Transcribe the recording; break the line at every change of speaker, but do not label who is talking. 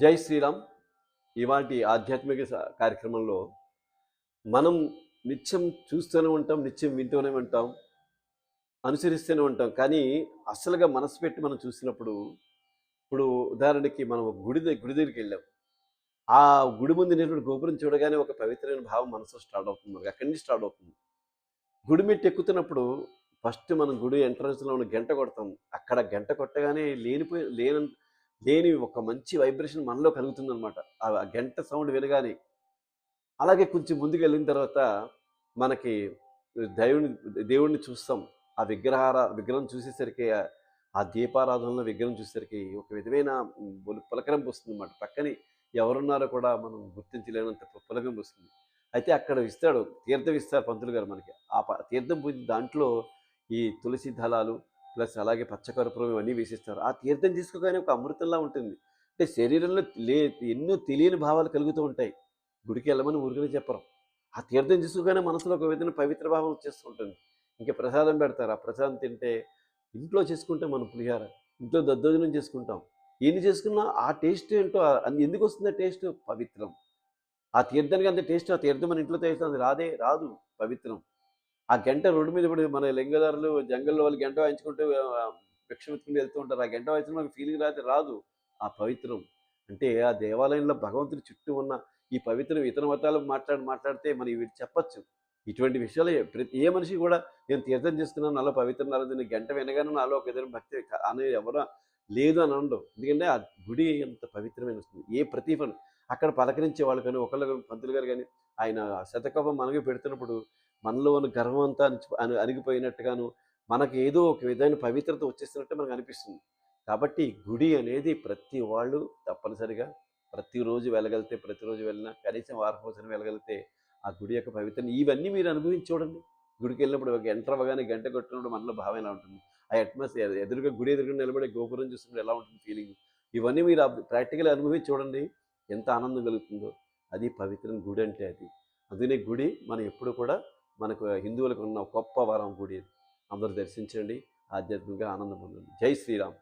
జై శ్రీరామ్. ఇవాటి ఆధ్యాత్మిక కార్యక్రమంలో మనం నిత్యం చూస్తూనే ఉంటాం నిత్యం వింటూనే ఉంటాం అనుసరిస్తూనే ఉంటాం. కానీ అసలుగా మనసు పెట్టి మనం చూసినప్పుడు ఇప్పుడు ఉదాహరణకి మనం ఒక గుడి దగ్గ- గుడి దగ్గరికి వెళ్ళాం. ఆ గుడి ముందు నేను గోపురం చూడగానే ఒక పవిత్రమైన భావం మనసులో స్టార్ట్ అవుతుంది. మనకి అక్కడి నుంచి స్టార్ట్ అవుతుంది? గుడి మెట్టు ఎక్కుతున్నప్పుడు ఫస్ట్ మనం గుడి ఎంట్రన్స్లో ఉన్న గంట కొడతాం. అక్కడ గంట కొట్టగానే లేనిపోయి లేని లేని ఒక మంచి వైబ్రేషన్ మనలో కలుగుతుంది అనమాట ఆ గంట సౌండ్ వినగానే. అలాగే కొంచెం ముందుకు వెళ్ళిన తర్వాత మనకి దేవుని దేవుడిని చూస్తాం. ఆ విగ్రహార విగ్రహం చూసేసరికి ఆ- దీపారాధనలో విగ్రహం చూసేసరికి ఒక విధమైన పులకరం వస్తుంది అన్నమాట పక్కని ఎవరున్నారో కూడా మనం గుర్తించలేనంత పులకరం వస్తుంది. అయితే అక్కడ ఇస్తాడు తీర్థం ఇస్తారు పంతులు గారు మనకి. ఆ ప- తీర్థం పొంది దాంట్లో ఈ తులసి దళాలు ప్లస్ అలాగే పచ్చకర్పూరం ఇవన్నీ వేసిస్తారు. ఆ తీర్థం తీసుకోగానే ఒక అమృతంలా ఉంటుంది. అంటే శరీరంలో లే ఎన్నో తెలియని భావాలు కలుగుతూ ఉంటాయి. గుడికి వెళ్ళమని ఊరికనే చెప్పరు. ఆ తీర్థం తీసుకోగానే మనసులో ఒక విధంగా పవిత్ర భావం వచ్చేస్తూ ఉంటుంది. ఇంకా ప్రసాదం పెడతారు. ఆ ప్రసాదం తింటే ఇంట్లో చేసుకుంటే మనం పులిహార ఇంట్లో దద్దోజనం చేసుకుంటాం. ఎన్ని చేసుకున్నా ఆ టేస్ట్ ఏంటో ఎందుకు వస్తుంది టేస్ట్? పవిత్రం. ఆ తీర్థానికి అంత టేస్ట్ ఆ తీర్థం మన ఇంట్లో చేస్తుంది రాదే రాదు. పవిత్రం. ఆ గంట రోడ్డు మీద ఇప్పుడు మన లింగదారులు జంగల్లో వాళ్ళు గంట వాయించుకుంటూ ఆ, భిక్ష వెళ్తూ ఉంటారు. ఆ గంట వాయించిన మనకు ఫీలింగ్ రాతే రాదు ఆ పవిత్రం. అంటే ఆ దేవాలయంలో భగవంతుడి చుట్టూ ఉన్న ఈ పవిత్రం ఇతర మతాలు మాట్లాడి మాట్లాడితే మనం ఇవి చెప్పచ్చు. ఇటువంటి విషయాలు ప్రతి ఏ మనిషి కూడా నేను తీర్థం చేస్తున్నాను నాలో పవిత్రం నాలో గంట వినగానే నాలో ఒక విధమైన భక్తి అనేది ఎవరో లేదు అని అనడం. ఎందుకంటే ఆ గుడి ఎంత పవిత్రమైన వస్తుంది. ఏ ప్రతిఫలం అక్కడ పలకరించే వాళ్ళు కానీ ఒకళ్ళు పంతులు గారు కానీ ఆయన శతకోపం మనకి పెడుతున్నప్పుడు మనలో ఉన్న గర్వం అంతా అణి- అణిగిపోయినట్టుగాను మనకు ఏదో ఒక విధమైన పవిత్రత వచ్చేస్తున్నట్టు మనకు అనిపిస్తుంది. కాబట్టి గుడి అనేది ప్రతి వాళ్ళు తప్పనిసరిగా ప్రతిరోజు వెళ్ళగలిగితే ప్రతిరోజు వెళ్ళినా కనీసం వారం రోజున వెళ్ళగలిగితే ఆ గుడి యొక్క పవిత్రం ఇవన్నీ మీరు అనుభవించి చూడండి. గుడికి వెళ్ళినప్పుడు ఒక గంట అవ్వగానే గంట కొట్టినప్పుడు మనలో భావం ఎలా ఉంటుంది? ఆ అట్మాస్ఫియర్ ఎదురుగా గుడి ఎదురుగా నిలబడే గోపురం చూసినప్పుడు ఎలా ఉంటుంది ఫీలింగ్ ఇవన్నీ మీరు ప్రాక్టికల్ అనుభవించి చూడండి. ఎంత ఆనందం కలుగుతుందో. అది పవిత్రం గుడి అంటే అది. అందుకనే గుడి మనం ఎప్పుడు కూడా మనకు హిందువులకు ఉన్న గొప్ప వరం గుడి అందరూ దర్శించండి. ఆధ్యాత్మికంగా ఆనందం పొందండి. జై శ్రీరామ్.